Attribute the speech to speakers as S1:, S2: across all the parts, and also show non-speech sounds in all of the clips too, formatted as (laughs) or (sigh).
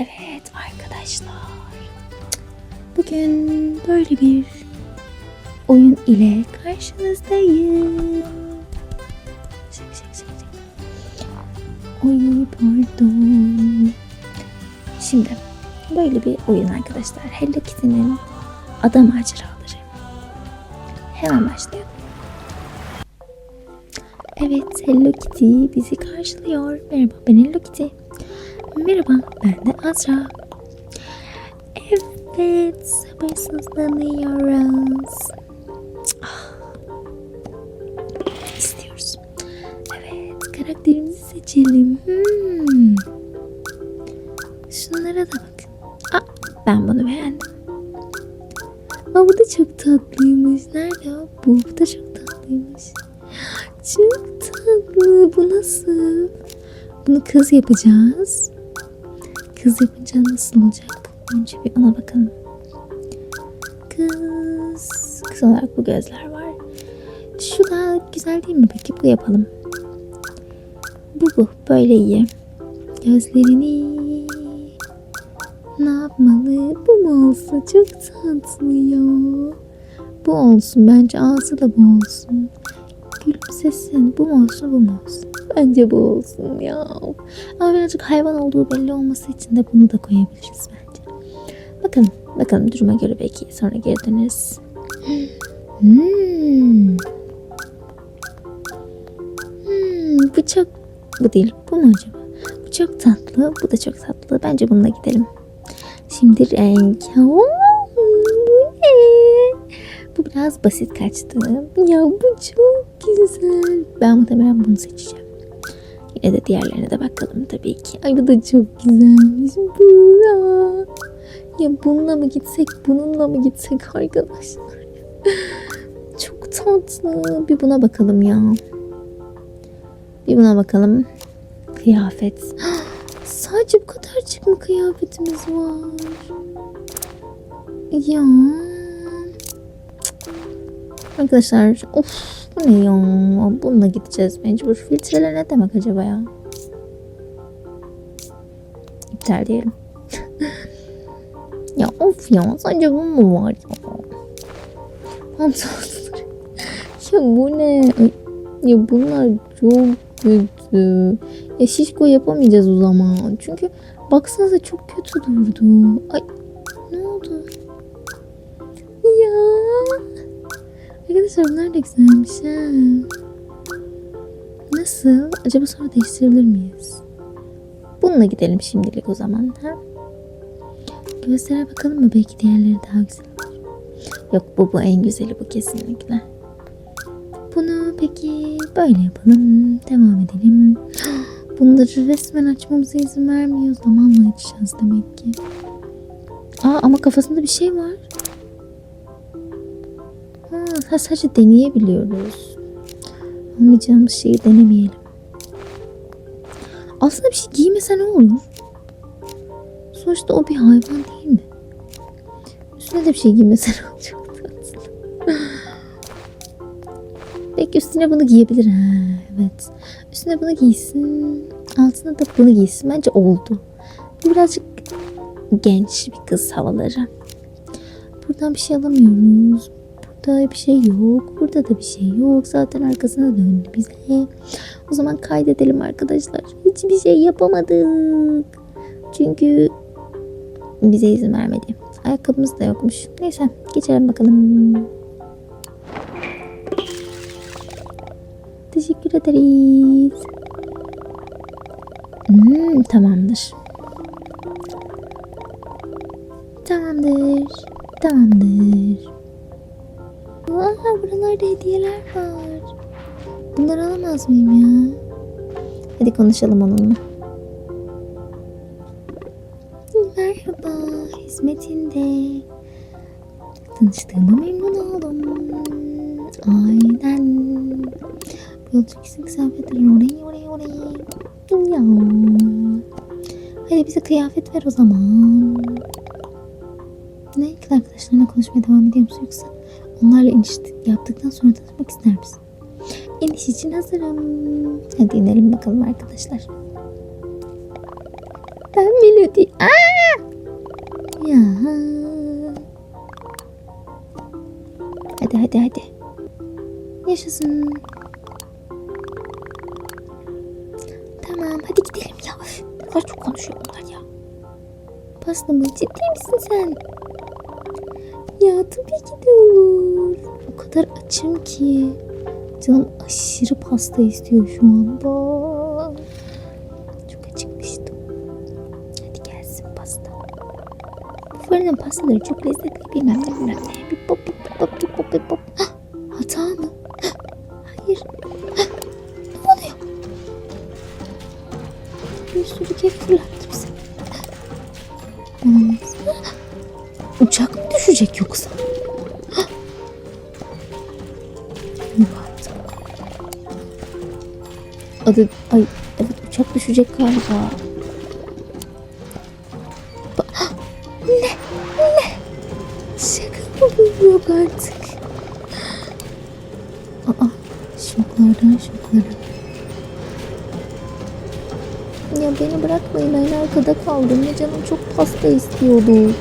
S1: Evet arkadaşlar. Bugün böyle bir oyun ile karşınızdayım. Şak şak şak şak. Oy pardon. Şimdi böyle bir oyun arkadaşlar. Hello Kitty'nin ada maceraları. Hemen başlayalım. Evet Hello Kitty bizi karşılıyor. Merhaba ben Hello Kitty. Merhaba ben de Azra. Evet sabırsızlanıyoruz. Ah. İstiyoruz. Evet karakterimizi seçelim. Hmm. Şunlara da bakın. Aa, ben bunu beğendim. Aa, bu da çok tatlıymış. Nerede o? Bu, bu da çok tatlıymış. Çok tatlı. Bu nasıl? Bunu kız yapacağız. Kız yapınca nasıl olacak? Önce bir ona bakalım. Kız. Kız olarak bu gözler var. Şu da güzel değil mi peki? Bu yapalım. Bu bu. Böyle iyi. Gözlerini ne yapmalı? Bu mu olsun? Çok tatlı ya. Bu olsun. Bence ağzı da bu olsun. Gülümsesin. Bu mu olsun bu mu olsun? Bence bu olsun ya. Ama birazcık hayvan olduğu belli olması için de bunu da koyabiliriz bence. Bakalım. Bakalım duruma göre belki sonra geri döneriz. Hmm. Hmm, bu çok... Bu değil. Bu mu acaba? Bu çok tatlı. Bu da çok tatlı. Bence bununla gidelim. Şimdi renk. Bu ne? Bu biraz basit kaçtı. Ya bu çok güzel. Ben muhtemelen bunu seçeceğim. Yine de diğerlerine de bakalım tabii ki. Ay bu da çok güzelmiş. Bu ya. Ya bununla mı gitsek, bununla mı gitsek arkadaşlar? (laughs) Çok tatlı. Bir buna bakalım ya. Bir buna bakalım. Kıyafet. (gasps) Sadece bu kadarcık mı kıyafetimiz var? Ya. Arkadaşlar of bu ne? Bununla gideceğiz mecbur. Filtreler ne demek acaba ya? İptal diyelim. (laughs) ya of ya sadece bu mu var ya? Ya bu ne? Ya bunlar çok kötü. Ya şişko yapamayacağız o zaman. Çünkü baksanıza çok kötü durdu. Ay ne oldu? Ya. Arkadaşlar bunlar da güzelmiş ha. Nasıl? Acaba sonra değiştirebilir miyiz? Bununla gidelim şimdilik o zaman. Ha? Gözlere bakalım mı? Belki diğerleri daha güzel. Yok bu bu en güzeli bu kesinlikle. Bunu peki böyle yapalım. Devam edelim. (gasps) Bunları resmen açmamıza izin vermiyor. Zamanla açacağız demek ki. Aa ama kafasında bir şey var. Ha, sadece deneyebiliyoruz. Anlayacağımız şeyi denemeyelim. Aslında bir şey giymese ne olur? Sonuçta o bir hayvan değil mi? Üstüne de bir şey giymese (laughs) ne olacak? Belki üstüne bunu giyebilir. Ha, evet. Üstüne bunu giysin. Altına da bunu giysin. Bence oldu. Bu birazcık genç bir kız havaları. Buradan bir şey alamıyoruz. Burada bir şey yok. Burada da bir şey yok. Zaten arkasına döndü bize. O zaman kaydedelim arkadaşlar. Hiçbir şey yapamadık. Çünkü bize izin vermedi. Ayakkabımız da yokmuş. Neyse geçelim bakalım. Teşekkür ederiz. Hmm, tamamdır. Tamamdır. Tamamdır. Aa, buralarda hediyeler var. Bunları alamaz mıyım ya? Hadi konuşalım onunla. Merhaba, hizmetinde. Tanıştığıma memnun oldum. Aynen. Bu yolculuk için kıyafetler oraya oraya oraya. Ya. Hadi bize kıyafet ver o zaman. Ne? Kız arkadaşlarına konuşmaya devam ediyor musun yoksa Bunlarla iniş yaptıktan sonra tanışmak ister misin? İniş için hazırım. Hadi inelim bakalım arkadaşlar. Ben Melody. Aa! Ya. Hadi hadi hadi. Yaşasın. Tamam hadi gidelim ya. Bunlar çok konuşuyor bunlar ya. Pasta mı? Ciddi misin sen? Ya tabii ki de olur. O kadar açım ki. Canım aşırı pasta istiyor şu anda. Çok acıkmıştım. Hadi gelsin pasta. Bu fırının pastaları çok lezzetli bilmem ne bilmem ne. Bir pop pop bir pop bir pop. Adı, ay evet uçak düşecek galiba. Ba- (gasps) ne? Ne? Şaka mı bu? Yok artık. (gasps) Aa, şoklardan şoklara. Ya beni bırakmayın ben arkada kaldım. Ya canım çok pasta istiyordu.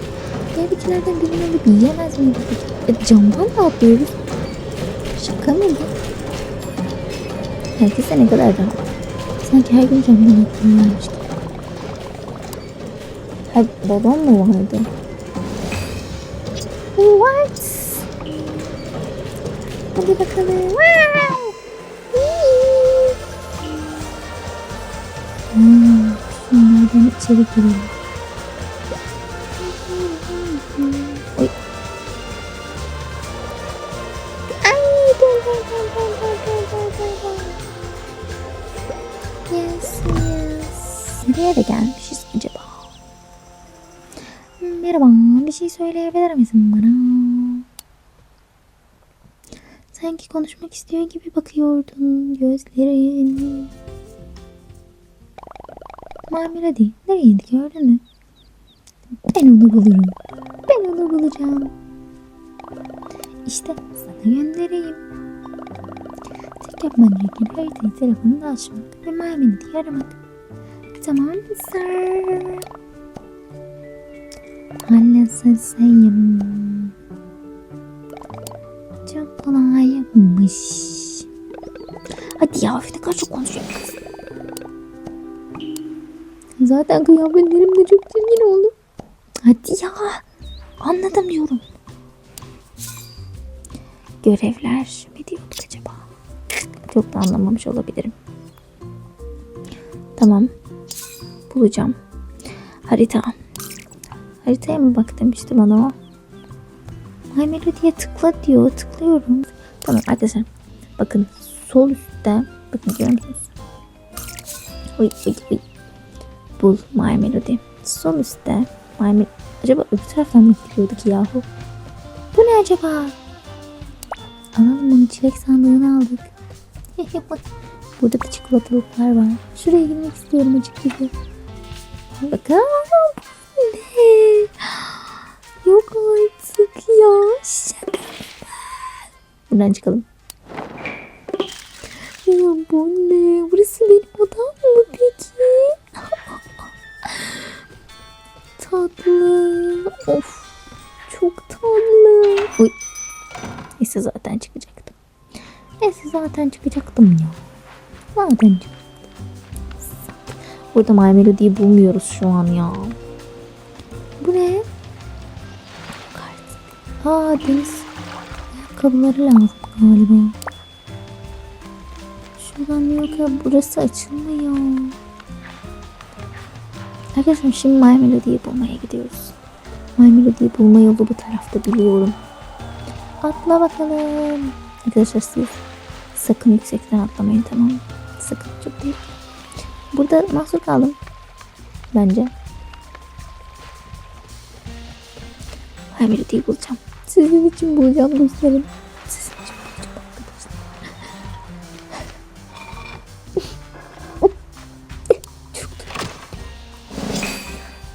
S1: Diğerdekilerden birini alıp yiyemez miydik? E, camdan da atlıyoruz. Şaka mı bu? Herkese ne kadar rahat. Sanki her gün camdan atlıyorlarmış gibi. Ha, babam mı vardı? What? Hadi bakalım. Wow. Hmm, şunlardan içeri girelim. Söyleyebilir misin bana? Sanki konuşmak istiyor gibi bakıyordun gözlerin. Marmelade, nereydi gördün mü? Ben onu bulurum. Ben onu bulacağım. İşte sana göndereyim. Tek yapman gereken haritayı telefonunda açmak ve Maymun'u aramak. Tamam mı sir? Halledeyim. Çok kolaymış. Hadi ya ne kadar çok konuşuyor kız. Zaten kıyafetlerim de çok çirkin oldu. Hadi ya. Anladım diyorum. Görevler mi diyorduk acaba? Çok da anlamamış olabilirim. Tamam. Bulacağım. Harita. Haritaya mı bak demişti bana o. My Melody'ye tıkla diyor. Tıklıyorum. Tamam arkadaşlar. Bakın sol üstte. Bakın görüyor musunuz? Oy oy oy. Bul My Melody. Sol üstte My Melody. Acaba öbür taraftan mı gidiyorduk yahu? Bu ne acaba? Alalım bunu çilek sandığını aldık. Burada da çikolatalıklar var. Şuraya girmek istiyorum acık gibi. Bakalım. Bu ne? Yok artık ya. Şaka. Buradan çıkalım. Ya bu ne? Burası benim odam mı peki? tatlı. Of. Çok tatlı. Uy. Neyse zaten çıkacaktım. Neyse zaten çıkacaktım ya. Zaten çıkacaktım. Burada My Melody'yi bulmuyoruz şu an ya. Bu ne? Aa deniz ayakkabıları lazım galiba. Şuradan yok ya burası açılmıyor. Arkadaşlar şimdi My Melody'yi bulmaya gidiyoruz. My Melody'yi bulma yolu bu tarafta biliyorum. Atla bakalım. Arkadaşlar siz sakın yüksekten atlamayın tamam mı? Sakın çok değil. Burada mahsur kaldım. Bence. Melody'yi bulacağım. Sizin için bulacağım dostlarım. Sizin için bulacağım arkadaşlar.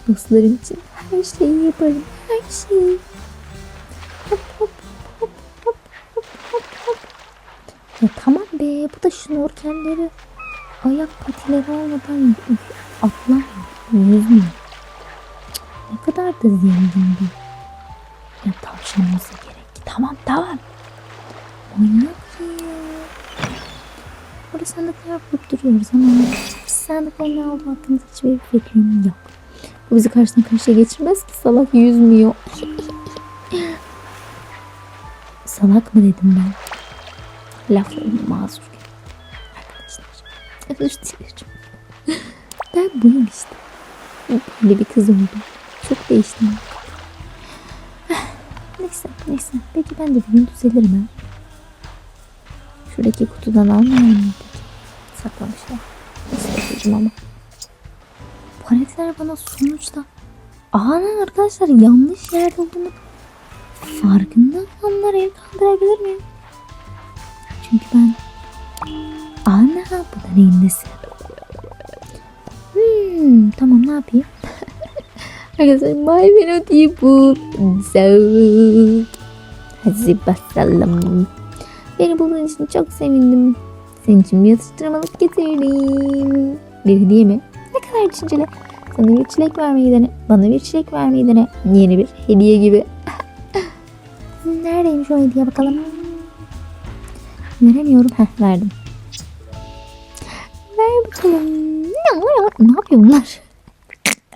S1: Dostlarım için her şeyi yaparım. Her şeyi. Ya tamam be bu da şnorkelleri ayak patileri olmadan atlamıyor. Yüzmüyor. Ne kadar da zengin bir ya tavşan olsa gerek. Tamam tamam. Oynak ya. Orada sandıklar bulup duruyoruz ama sandıkların ne olduğu hakkında hiçbir fikrim yok. Bu bizi karşıdan karşıya geçirmez ki salak yüzmüyor. salak mı dedim ben? Laflarım mazur. Arkadaşlar. Özür dilerim. Ben buyum işte. Böyle bir kız oldum. Çok değiştim. Neyse neyse. Peki ben de bir gün düzelirim ha. Şuradaki kutudan almayalım mı peki? Saklamışlar. İstediğim ama. Bu hareketler bana sonuçta Ana arkadaşlar yanlış yerde olduğumu farkında onlar el kaldırabilir miyim? Çünkü ben Ana bu da neyin nesi? Hmm, tamam ne yapayım? Arkadaşlar My Melody bu Zavuk Hadi basalım. Beni bulduğun için çok sevindim. Senin için bir atıştırmalık getirdim. Bir hediye mi? Ne kadar düşünceli. Sana bir çilek vermeyi dene. Bana bir çilek vermeyi dene. Yeni bir hediye gibi. (laughs) Neredeymiş o hediye bakalım? Veremiyorum. Heh verdim. Ver bakalım. Ne yapıyor bunlar?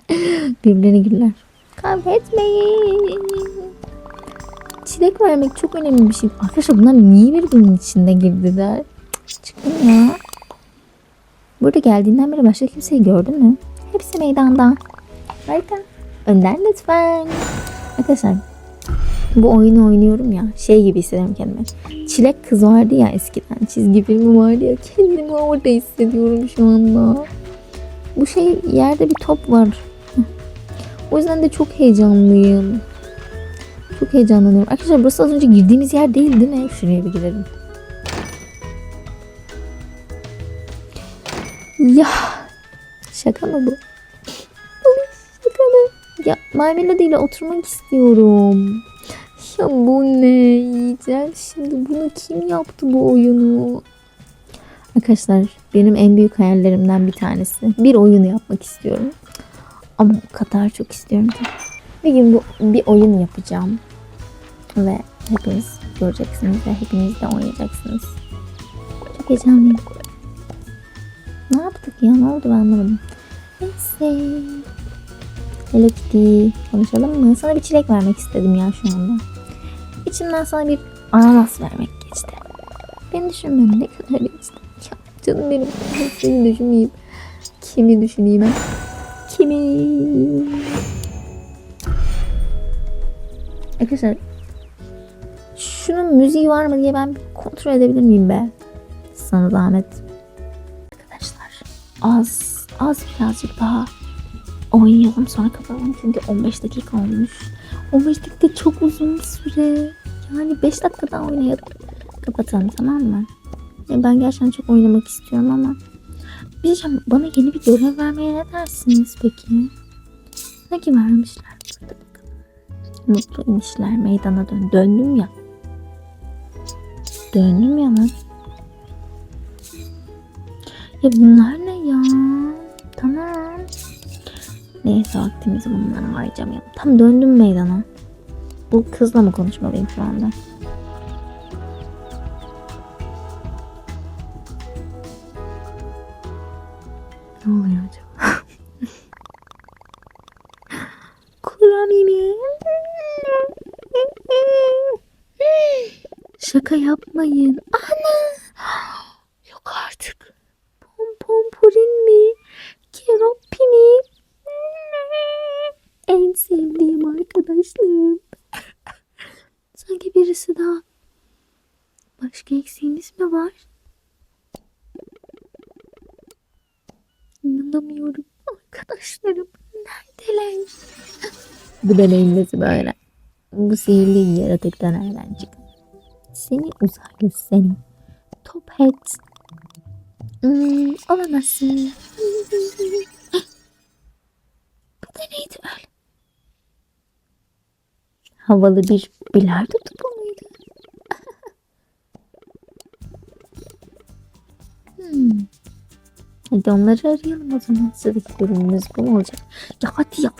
S1: (laughs) Birbirlerine güller. Kavga etmeyin. Çilek vermek çok önemli bir şey. Arkadaşlar bunlar niye birbirinin içinde girdiler? Çıkın ya. Burada geldiğinden beri başka kimseyi gördün mü? Hepsi meydanda. Harika. Önden lütfen. Arkadaşlar bu oyunu oynuyorum ya şey gibi hissediyorum kendimi. Çilek kız vardı ya eskiden çizgi filmi vardı ya kendimi orada hissediyorum şu anda. Bu şey yerde bir top var. O yüzden de çok heyecanlıyım. Çok heyecanlanıyorum. Arkadaşlar burası az önce girdiğimiz yer değil değil mi? Şuraya bir girelim. Ya şaka mı bu? Şaka mı? Ya My Melody ile oturmak istiyorum. Ya bu ne yiyeceğim şimdi bunu kim yaptı bu oyunu? Arkadaşlar benim en büyük hayallerimden bir tanesi. Bir oyun yapmak istiyorum. Ama o kadar çok istiyorum ki. Bir gün bu bir oyun yapacağım. Ve hepiniz göreceksiniz ve hepiniz de oynayacaksınız. Çok heyecanlıyım. Ne yaptık ya? Ne oldu ben anlamadım. Neyse. Hello Kitty. Konuşalım mı? Sana bir çilek vermek istedim ya şu anda. İçimden sana bir ananas vermek geçti. Beni düşünmem ne kadar geçti. Ya canım benim. Seni düşünmeyeyim. Kimi düşüneyim ben? Kimi? Arkadaşlar şunun müziği var mı diye ben kontrol edebilir miyim be? Sana zahmet. Arkadaşlar az az birazcık daha oynayalım sonra kapatalım çünkü 15 dakika olmuş. 15 dakika çok uzun bir süre. Yani 5 dakika daha oynayalım. Kapatalım tamam mı? Ya ben gerçekten çok oynamak istiyorum ama diyeceğim, bana yeni bir görev vermeye ne dersiniz peki? Ne gibi vermişler? Burada bakalım. Mutlu inişler meydana dön. Döndüm ya. Döndüm ya lan. Ya bunlar ne ya? Tamam. Neyse vaktimizi bunlara harcamayalım. Tam döndüm meydana. Bu kızla mı konuşmalıyım şu anda? Ne oluyor acaba? (laughs) Kuramimi. Şaka yapmayın. Yok artık. Pompon purin mi? Keroppi mi? En sevdiğim arkadaşlarım. Sanki birisi daha. Başka eksiğimiz mi var? İnanamıyorum. Arkadaşlarım neredeler? Bu nesi böyle? Bu sihirli yaratıktan nereden? Seni uzaylı seni. Tophead. Hmm, olamazsın. (laughs) Bu da neydi öyle? Havalı bir bilardo topu muydu? (laughs) hmm. Hadi onları arayalım o zaman. Sıradaki bölümümüz bu mu olacak? Ya hadi ya.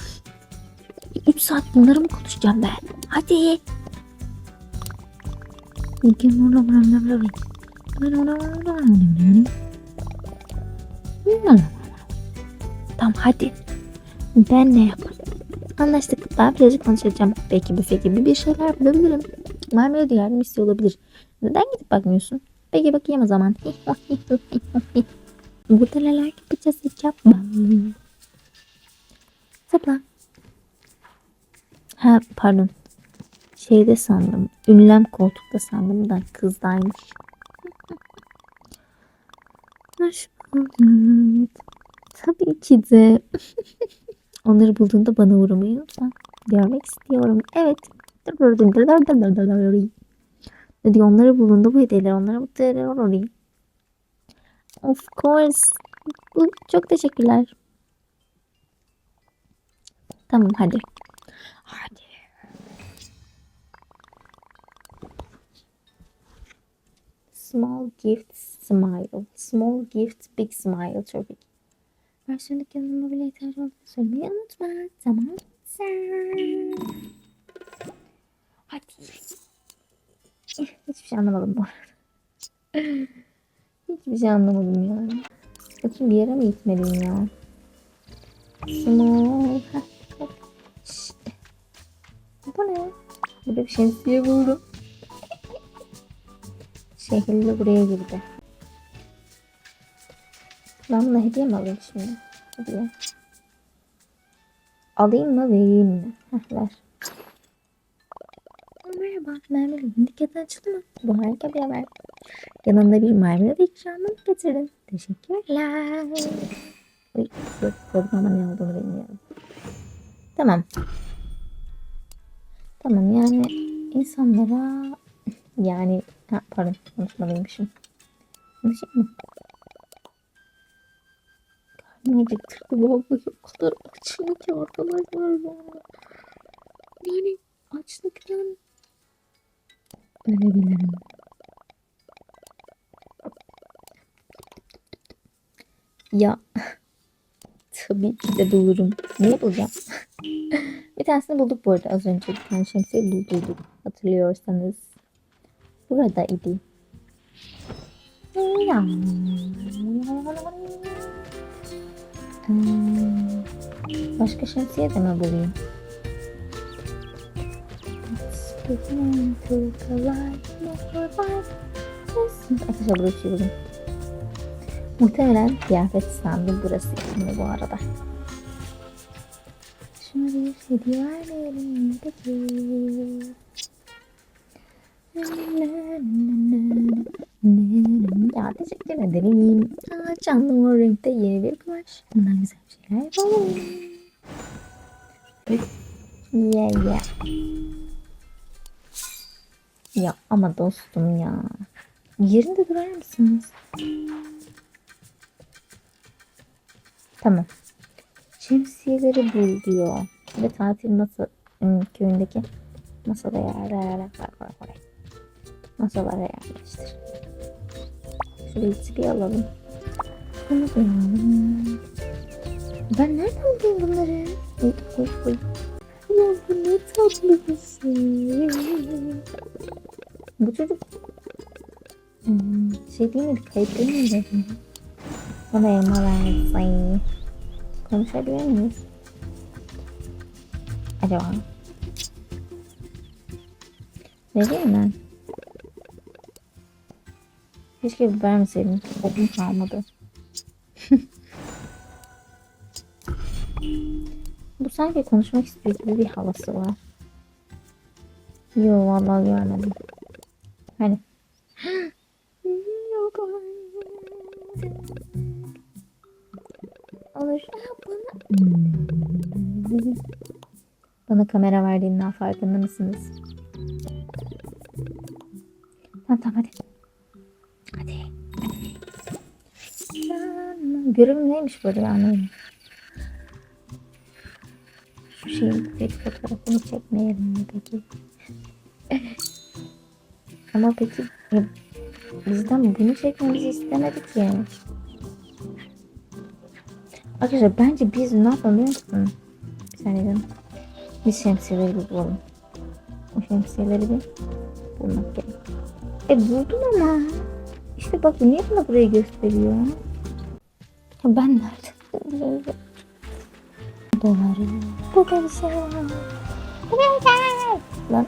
S1: 3 saat bunları mı konuşacağım ben? Hadi. Tamam hadi. Ben ne yaparım? Anlaştık. Ben birazcık konuşacağım. Belki büfe gibi bir şeyler bulabilirim. Marmara yardım istiyor olabilir. Neden gidip bakmıyorsun? Peki bakayım o zaman. (laughs) Burada neler yapacağız yapma. Zıpla. Ha pardon. Şeyde sandım. Ünlem koltukta sandım da kızdaymış. Hoş bulduk. Tabii ki de. Onları bulduğunda bana uğramayı unutma. Görmek istiyorum. Evet. Dedi onları bulduğunda bu hediyeler onlara mutlu eder orayı. Of course. Çok teşekkürler. Tamam hadi. Hadi. Small gift smile. Small gift big smile tabii ki. Versiyondaki yanıma bile ihtiyacı olduğunu söylemeyi unutma. Tamam. Hadi. Hiçbir şey anlamadım bu arada. Hiçbir şey anlamadım ya. Bakayım bir yere mi gitmeliyim ya? Small. Bu ne? Burada bir şemsiye buldum. (laughs) Şehirli buraya girdi. Ben bunu hediye mi alayım şimdi? Hediye. Alayım mı vereyim mi? Heh, ver. Merhaba, mermer indikatör açıldı mı? Bu harika bir haber. Yanında bir ve ikramını getirdim. Teşekkürler. Uy, koydum ama ne olduğunu bilmiyorum. Tamam. Tamam yani insanlara yani ha, pardon konuşmalıymışım. Konuşayım mı? Karnım acıktırdı vallahi o kadar açım ki arkadaşlar ya. Yani açlıktan ölebilirim. Ya (laughs) tabii de bulurum. Niye bulacağım? (laughs) bir tanesini bulduk bu arada az önce. Bir tane şemsiye bulduyduk. Hatırlıyorsanız. Burada idi. Ya. Hmm, Başka şemsiye de mi bulayım? Beginning to collide. Arkadaşlar şey buldum. Muhtemelen kıyafet standı burası şimdi bu arada. Şuna bir hediye vermeyelim peki? Ya teşekkür ederim. Aa, canlı mor renkte yeni bir kumaş. Bundan güzel şeyler yapalım. Yeah yeah. Ya ama dostum ya. Yerinde durar mısınız? Tamam. Şemsiyeleri bul diyor. Ve tatil masa köyündeki masada yerler masalara yerleştir. Şurayı bir alalım. Bunu alalım. Ben nereden buldum bunları? Ya bu ne tatlı şey. Bu çocuk hmm, şey değil miydi? Değil miydi? Bana elma versin. Konuşabilir miyiz? Acaba? Vereyim mi? Keşke bir vermeseydim. Okum kalmadı. (laughs) Bu sanki konuşmak istiyor gibi bir havası var. Yo vallahi görmedim. Hani. Olur. Aa, bana... Bana kamera verdiğinden farkında mısınız? Tamam tamam hadi. Hadi. Görevim neymiş böyle anlayayım. Şu şeyin tek fotoğrafını çekmeyelim mi peki? (laughs) Ama peki bizden bunu çekmemizi istemedi ki. Arkadaşlar bence biz ne yapalım biliyor musun? Bir saniye. Biz şemsiyeleri bir bulalım. O şemsiyeleri bir bulmak gerek. E buldum ama. İşte bak niye bana burayı gösteriyor? Ben nerede? Doları. Burada bir şey var. Lan.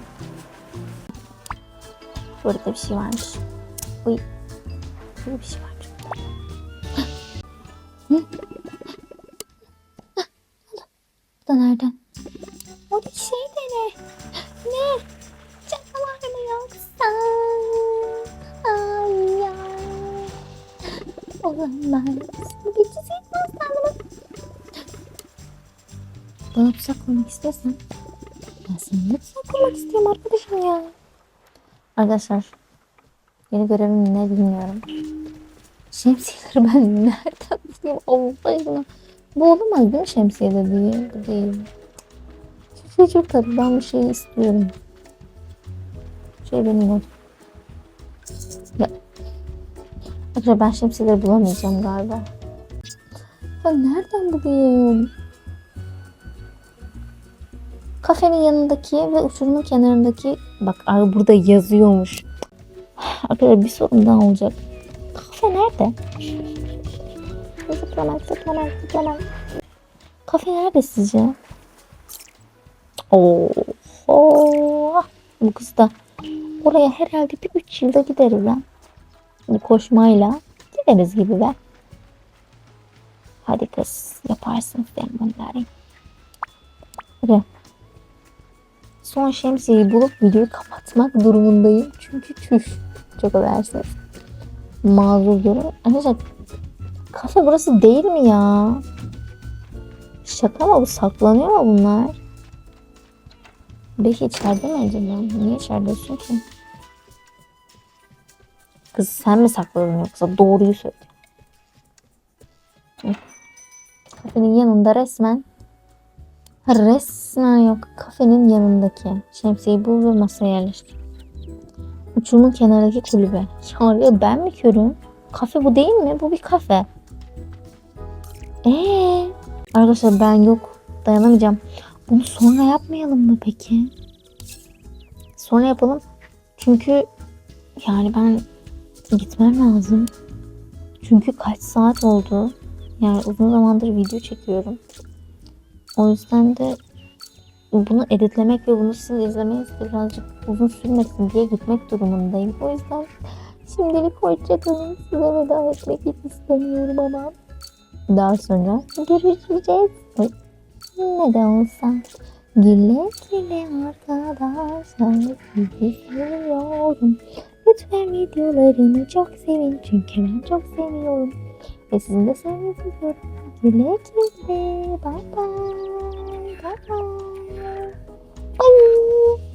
S1: Burada bir şey varmış. Uy. Burada bir şey varmış. Hı? Bu da nereden? O bir şey de ne? Ne? Canavar mı yoksa? Ay ya. Olamaz. Geçecek Bana tuzak kurmak istiyorsan ben seninle tuzak kurmak istiyorum arkadaşım ya. Arkadaşlar yeni görevim ne bilmiyorum. Şemsiyeleri ben nereden bulayım Allah aşkına. Bu olamaz değil mi şemsiyede değil. Bu değil. Şey çok tatlı. Ben bu şeyi istiyorum. Şey benim olsun. Ya. Arkadaşlar ben şemsiyeleri bulamayacağım galiba. Ben nereden bulayım? Kafenin yanındaki ve uçurumun kenarındaki bak ar- burada yazıyormuş. Arkadaşlar bir sorun daha olacak. Kafe nerede? Zıplamak, zıplamak, zıplamak. Kafe nerede sizce? Oho. Bu kız da oraya herhalde bir 3 yılda gideriz lan. Bu koşmayla gideriz gibi be. Hadi kız yaparsın sen bunları. Hadi. Son şemsiyeyi bulup videoyu kapatmak durumundayım. Çünkü çüş. Çok affedersiniz. Mazur görün. Arkadaşlar kafe burası değil mi ya? Şaka mı bu? Saklanıyor mu bunlar? Belki içeride mi acaba? Niye içeridesin ki? Kız sen mi sakladın yoksa? Doğruyu söyle. Kafenin yanında resmen resmen yok. Kafenin yanındaki. Şemsiyeyi bul ve masaya yerleştir. Uçurumun kenarındaki kulübe. Ya, ben mi körüm? Kafe bu değil mi? Bu bir kafe. Ee, arkadaşlar ben yok. Dayanamayacağım. Bunu sonra yapmayalım mı peki? Sonra yapalım. Çünkü yani ben gitmem lazım. Çünkü kaç saat oldu. Yani uzun zamandır video çekiyorum. O yüzden de bunu editlemek ve bunu sizin izlemeniz birazcık uzun sürmesin diye gitmek durumundayım. O yüzden şimdilik hoşçakalın. Size veda etmek istemiyorum ama daha sonra görüşeceğiz. Ne de olsa güle güle arkadaşlar sizi seviyorum. Lütfen videolarımı çok sevin çünkü ben çok seviyorum. Ve sizin de sevmenizi istiyorum. Güle güle. Bye bye. Bye bye. Bye.